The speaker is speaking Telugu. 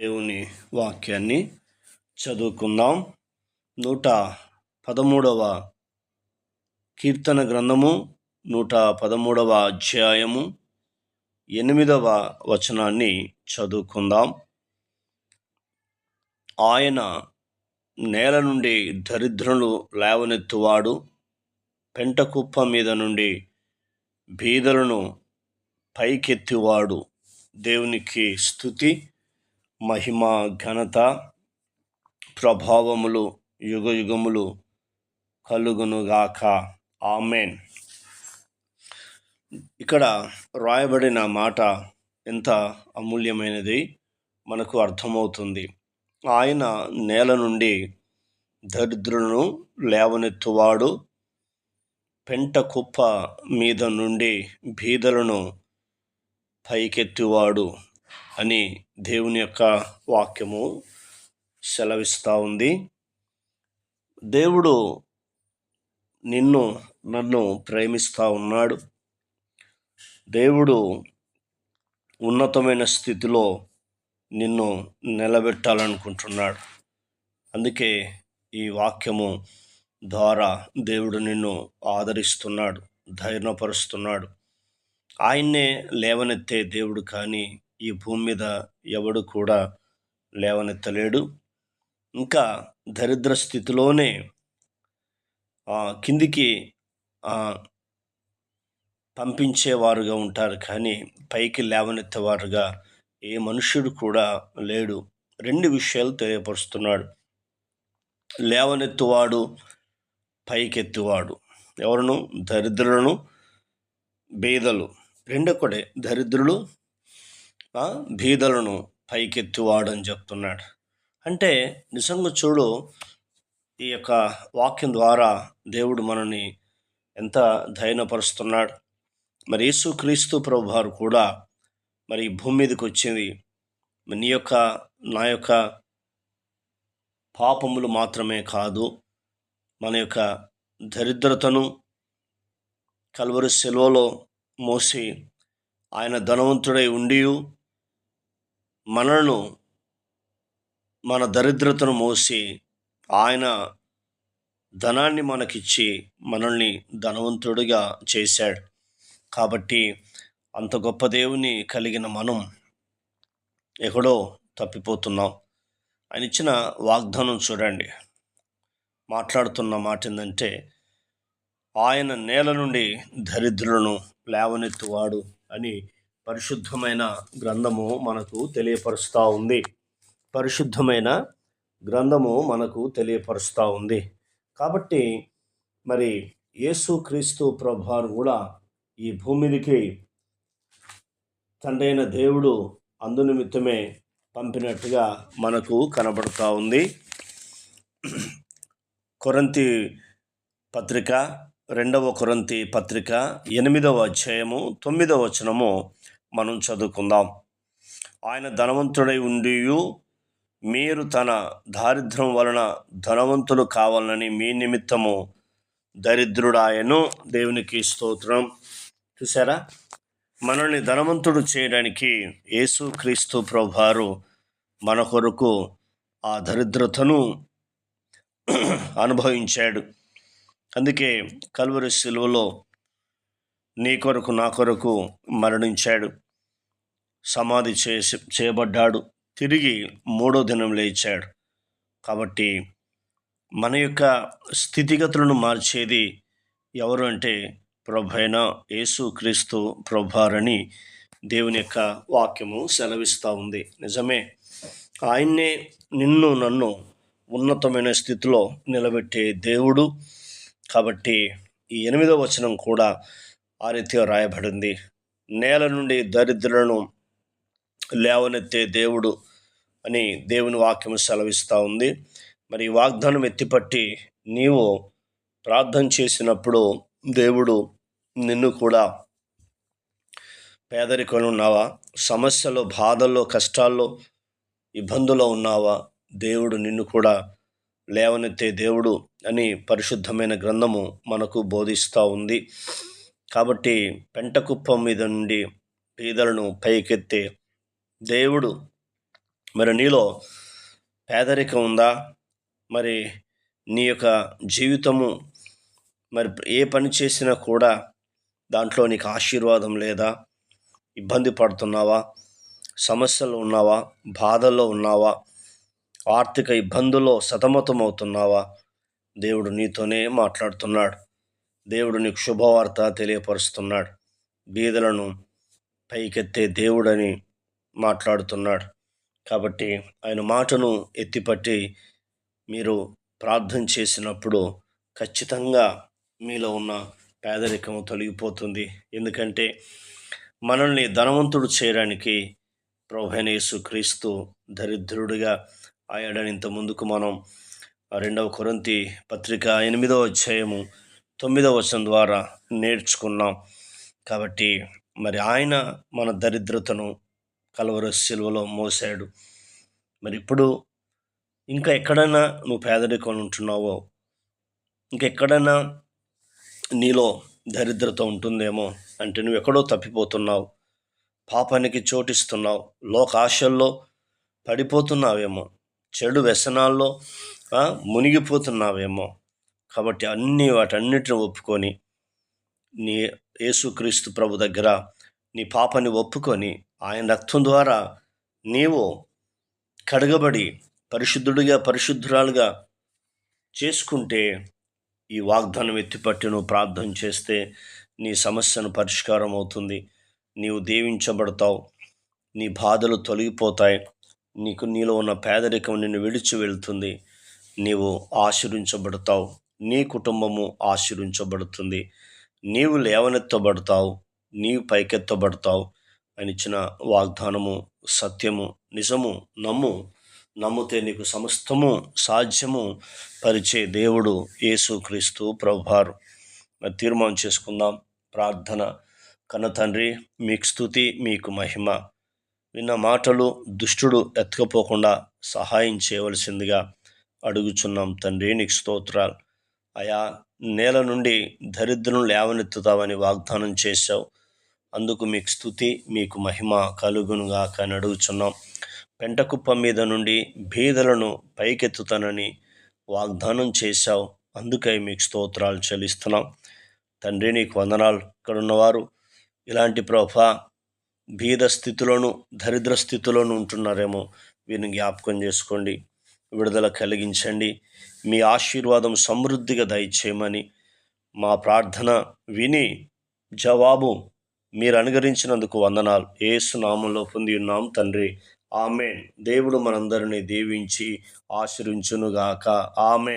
దేవుని వాక్యాన్ని చదువుకుందాం. నూట పదమూడవ కీర్తన గ్రంథము నూట పదమూడవ అధ్యాయము ఎనిమిదవ వచనాన్ని చదువుకుందాం. ఆయన నేల నుండి దరిద్రులు లేవనెత్తువాడు పెంటకుప్ప మీద నుండి బీదలను పైకెత్తివాడు. దేవునికి స్థుతి మహిమ ఘనత ప్రభావములు యుగ యుగములు కలుగునుగాక. ఆమెన్. ఇక్కడ రాయబడిన మాట ఎంత అమూల్యమైనది మనకు అర్థమవుతుంది. ఆయన నేల నుండి దరిద్రులను లేవనెత్తువాడు పెంట కుప్ప మీద నుండి బీదలను పైకెత్తువాడు. అని దేవుని యొక్క వాక్యము సెలవిస్తూ ఉంది. దేవుడు నిన్ను నన్ను ప్రేమిస్తూ ఉన్నాడు. దేవుడు ఉన్నతమైన స్థితిలో నిన్ను నిలబెట్టాలనుకుంటున్నాడు. అందుకే ఈ వాక్యము ద్వారా దేవుడు నిన్ను ఆదరిస్తున్నాడు ధైర్యపరుస్తున్నాడు. ఆయన్నే లేవనెత్తే దేవుడు కానీ ఈ భూమి మీద ఎవడు కూడా లేవనెత్తలేడు. ఇంకా దరిద్ర స్థితిలోనే కిందికి పంపించేవారుగా ఉంటారు కానీ పైకి లేవనెత్తేవారుగా ఏ మనుష్యుడు కూడా లేడు. రెండు విషయాలు తెలియపరుస్తున్నాడు. లేవనెత్తువాడు పైకెత్తువాడు. ఎవరును? దరిద్రులను బీదలు. రెండొకడే దరిద్రులు బీదలను పైకెత్తివాడని చెప్తున్నాడు. అంటే నిజంగా చూడు ఈ యొక్క వాక్యం ద్వారా దేవుడు మనని ఎంత ధైర్యపరుస్తున్నాడు మరి యేసుక్రీస్తు ప్రభువారు కూడా మరి భూమి మీదకి వచ్చింది. నీ యొక్క నా యొక్క పాపములు మాత్రమే కాదు మన యొక్క దరిద్రతను కలువరి సెలవులో మోసి ఆయన ధనవంతుడై ఉండి మనలను మన దరిద్రతను మోసి ఆయన ధనాన్ని మనకిచ్చి మనల్ని ధనవంతుడిగా చేశాడు. కాబట్టి అంత గొప్ప దేవుని కలిగిన మనం ఎక్కడో తప్పిపోతున్నాం. ఆయన ఇచ్చిన వాగ్దానం చూడండి. మాట్లాడుతున్న మాట ఏంటంటే ఆయన నేల నుండి దరిద్రులను లేవనెత్తువాడు అని పరిశుద్ధమైన గ్రంథము మనకు తెలియపరుస్తూ ఉంది. పరిశుద్ధమైన గ్రంథము మనకు తెలియపరుస్తూ ఉంది. కాబట్టి మరి యేసుక్రీస్తు ప్రభువారు కూడా ఈ భూమికి తండ్రైన దేవుడు అందునిమిత్తమే పంపినట్టుగా మనకు కనబడుతూ ఉంది. కొరంతి పత్రిక రెండవ కొరంతి పత్రిక ఎనిమిదవ అధ్యాయము తొమ్మిదవ వచనము మనం చదువుకుందాం. ఆయన ధనవంతుడై ఉండి మీరు తన దారిద్ర్యం వలన ధనవంతులు కావాలని మీ నిమిత్తము దరిద్రుడాయను. దేవునికి స్తోత్రం. చూసారా మనల్ని ధనవంతుడు చేయడానికి యేసు క్రీస్తు ప్రభారు మన కొరకు ఆ దరిద్రతను అనుభవించాడు. అందుకే కలువరి శిలువలో నీ కొరకు నా కొరకు మరణించాడు. సమాధి చేసి చేయబడ్డాడు. తిరిగి మూడో దినం లేచాడు. కాబట్టి మన యొక్క స్థితిగతులను మార్చేది ఎవరు అంటే ప్రభైన యేసు క్రీస్తు ప్రభారని దేవుని యొక్క వాక్యము సెలవిస్తూ ఉంది. నిజమే ఆయన్నే నిన్ను నన్ను ఉన్నతమైన స్థితిలో నిలబెట్టే దేవుడు కాబట్టి ఈ ఎనిమిదో వచనం కూడా ఆ రీతిగా రాయబడింది. నేల నుండి దరిద్రులను లేవనెత్తే దేవుడు అని దేవుని వాక్యం సెలవిస్తూ ఉంది. మరి వాగ్దానం ఎత్తిపట్టి నీవు ప్రార్థన చేసినప్పుడు దేవుడు నిన్ను కూడా పేదరికంలో ఉన్నావా? సమస్యలో బాధల్లో కష్టాల్లో ఇబ్బందులో ఉన్నావా? దేవుడు నిన్ను కూడా లేవనెత్తే దేవుడు అని పరిశుద్ధమైన గ్రంథము మనకు బోధిస్తూ ఉంది. కాబట్టి పెంటకుప్పం మీద నుండి పేదలను పైకెత్తే దేవుడు మరి నీలో పేదరికం ఉందా? మరి నీ యొక్క జీవితము మరి ఏ పని చేసినా కూడా దాంట్లో నీకు ఆశీర్వాదం లేదా? ఇబ్బంది పడుతున్నావా? సమస్యలు ఉన్నావా? బాధల్లో ఉన్నావా? ఆర్థిక ఇబ్బందుల్లో సతమతమవుతున్నావా? దేవుడు నీతోనే మాట్లాడుతున్నాడు. దేవుడు నీకు శుభవార్త తెలియపరుస్తున్నాడు. బీదలను పైకెత్తే దేవుడని మాట్లాడుతున్నాడు. కాబట్టి ఆయన మాటను ఎత్తిపట్టి మీరు ప్రార్థన చేసినప్పుడు ఖచ్చితంగా మీలో ఉన్న పేదరికం తొలగిపోతుంది. ఎందుకంటే మనల్ని ధనవంతుడు చేయడానికి ప్రభునేసు క్రీస్తు దరిద్రుడిగా ఆయడని ఇంత ముందుకు మనం రెండవ కొరంతి పత్రిక ఎనిమిదవ అధ్యాయము తొమ్మిదవ వచనం ద్వారా నేర్చుకున్నాం. కాబట్టి మరి ఆయన మన దరిద్రతను కలవర సిలువలో మోసాడు. మరి ఇప్పుడు ఇంకా ఎక్కడైనా నువ్వు పేదరికం ఉంటున్నావో ఇంకెక్కడైనా నీలో దరిద్రత ఉంటుందేమో అంటే నువ్వు ఎక్కడో తప్పిపోతున్నావు పాపానికి చోటిస్తున్నావు లోక ఆశల్లో పడిపోతున్నావేమో చెడు వ్యసనాల్లో మునిగిపోతున్నావేమో. కాబట్టి అన్ని వాటన్నిటిని ఒప్పుకొని నీ యేసుక్రీస్తు ప్రభు దగ్గర నీ పాపని ఒప్పుకొని ఆయన రక్తం ద్వారా నీవు కడగబడి పరిశుద్ధుడిగా పరిశుద్ధురాలుగా చేసుకుంటే ఈ వాగ్దానం ఎత్తిపట్టి నువ్వు ప్రార్థన చేస్తే నీ సమస్యను పరిష్కారం అవుతుంది. నీవు దీవించబడతావు. నీ బాధలు తొలగిపోతాయి. నీకు నీలో ఉన్న పేదరికం నిన్ను విడిచి వెళ్తుంది. నీవు ఆశీర్వించబడతావు. నీ కుటుంబము ఆశీర్వించబడుతుంది. నీవు లేవనెత్తబడతావు. నీవు పైకెత్తబడతావు అని ఇచ్చిన వాగ్దానము సత్యము నిజము నమ్ము. నమ్మితే నీకు సమస్తము సాధ్యము పరిచే దేవుడు యేసుక్రీస్తు ప్రభువారు. తీర్మానం చేసుకుందాం. ప్రార్థన. కన్న తండ్రి మీకు స్థుతి మీకు మహిమ. విన్న మాటలు దుష్టుడు ఎత్తకపోకుండా సహాయం చేయవలసిందిగా అడుగుచున్నాం తండ్రి నీకు స్తోత్రాలు. అయా నేల నుండి దరిద్రం లేవనెత్తుతావని వాగ్దానం చేశావు. అందుకు మీకు స్థుతి మీకు మహిమ కలుగునుగా కానీ అడుగుచున్నాం. పెంటకుప్ప మీద నుండి బీదలను పైకెత్తుతానని వాగ్దానం చేశావు. అందుకై మీకు స్తోత్రాలు చెల్లిస్తున్నాం. తండ్రి నీకు వందనాలు. ఇక్కడ ఉన్నవారు ఇలాంటి ప్రభా బీద స్థితిలోను దరిద్ర స్థితిలోను ఉంటున్నారేమో వీరిని జ్ఞాపకం చేసుకోండి విడుదల కలిగించండి. మీ ఆశీర్వాదం సమృద్ధిగా దయచేయమని మా ప్రార్థన విని జవాబు మీరు అనుగరించినందుకు వందనాలు. ఏసునామంలో పొంది ఉన్నాం తండ్రి. ఆమె దేవుడు మనందరినీ దీవించి ఆశ్రయించునుగాక ఆమె